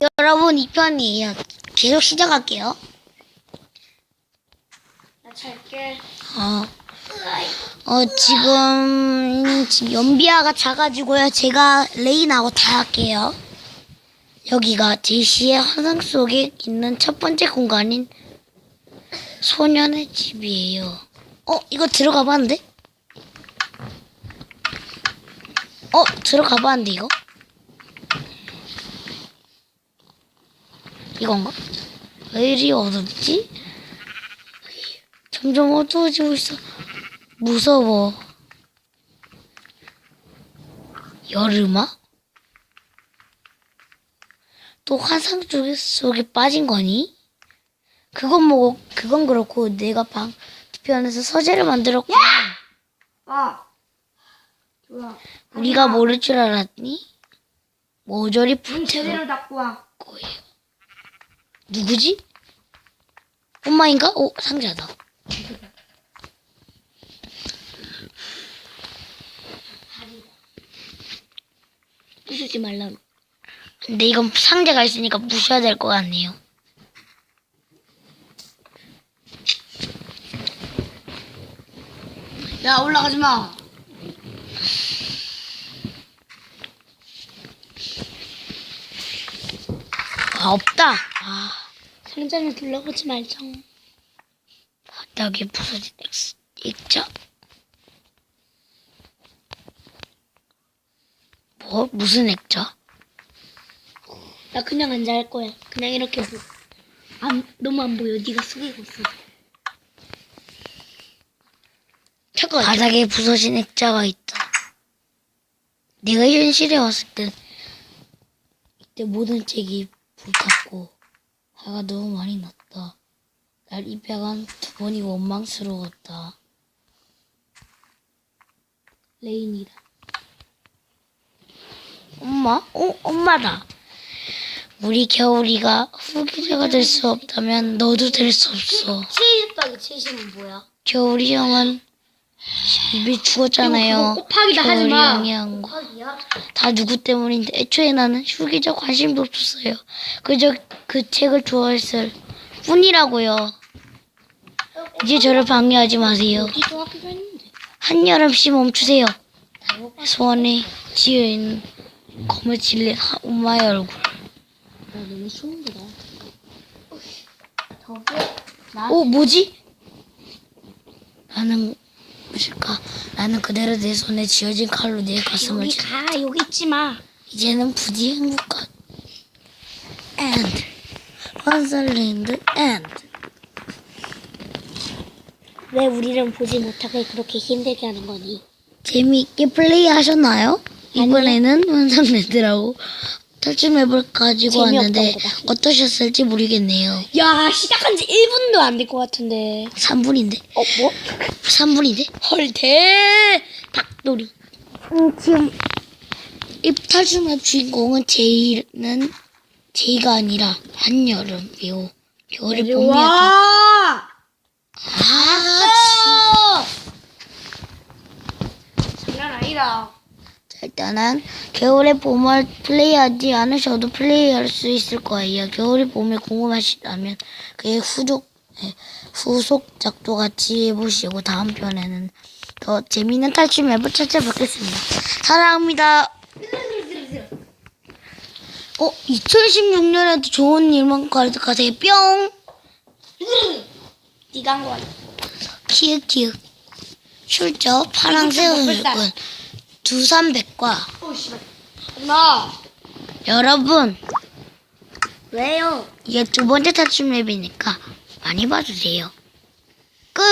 여러분 2편이에요. 계속 시작할게요. 나 잘게. 어, 어 지금 지금 연비아가 자가지고요. 제가 레인하고 다 할게요. 여기가 제시의 환상 속에 있는 첫 번째 공간인 소년의 집이에요. 어 이거 들어가 봤는데? 어 들어가 봤는데 이거? 이건가? 왜 이리 어둡지? 점점 어두워지고 있어. 무서워. 여름아? 또 환상 속에, 속에 빠진 거니? 그건 뭐고, 그건 그렇고, 내가 방, 뒤편에서 서재를 만들었고, 아. 좋아. 우리가 모를 줄 알았니? 모조리 문 제대로 닫고 와. 거예요. 누구지? 엄마인가? 오, 상자다. 부수지 말라. 근데 이건 상자가 있으니까 부셔야 될 것 같네요. 야 올라가지 마. 아, 없다. 아, 상자는 둘러보지 말자. 바닥에 부서진 액자. 뭐? 무슨 액자? 나 그냥 앉아 할 거야. 그냥 이렇게 보. 안 너무 안 보여. 네가 숙이고 있어. 잠깐. 바닥에 부서진 액자가 있다. 내가 현실에 왔을 때 이때 모든 책이 불탔고 화가 너무 많이 났다. 날 입양한 두 번이 원망스러웠다. 레인이다. 엄마? 어, 엄마다. 우리 겨울이가 후기자가 될 수 없다면 너도 될 수 없어. 70 더하기 70은 뭐야? 겨울이 형은 이미 죽었잖아요. 곱하기다 하지 마. 한 거. 곱하기야? 다 누구 때문인데 애초에 나는 휴기자 관심도 없었어요. 그저 그 책을 좋아했을 뿐이라고요. 이제 저를 방해하지 마세요. 학교가 있는데? 한여름씨 멈추세요. 소원에 지어있는 검을 질린 하- 엄마의 얼굴. 나 너무 추운데다. 저기 나어 뭐지? 나는 무엇일까? 나는 그대로 내 손에 쥐어진 칼로 내 가슴을 여기 찔. 가 여기 있지 마. 이제는 부디 행복한 and 환살랜드 and 왜 우리는 보지 못하게 그렇게 힘들게 하는 거니? 재미있게 플레이하셨나요? 이번에는 환상랜드라고 탈출 맵을 가지고 왔는데. 어떠셨을지 모르겠네요. 야 시작한 지 1분도 안 될 것 같은데. 3분인데? 어 뭐? 3분인데? 헐대 닭돌이. 음, 지금 이 탈출 맵 주인공은 제이는 제이가 아니라 한여름이요. 겨울이 봄이었다. 와. 아, 장난 아니다. 자, 일단은 겨울의 봄을 플레이하지 않으셔도 플레이할 수 있을 거예요. 겨울의 봄이 궁금하시다면 그의 후속 예, 후속작도 같이 해보시고 다음 편에는 더 재미있는 탈출 맵을 찾아뵙겠습니다. 사랑합니다. 어, 2016년에도 좋은 일만 가득하세요. 뿅! 네가 한 거야. 키읔키읔. 출처 파랑새우 일꾼 두산백과 오 씨발. 엄마. 여러분 왜요? 이게 두 번째 탈출 맵이니까 많이 봐주세요. 끝!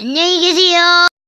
안녕히 계세요.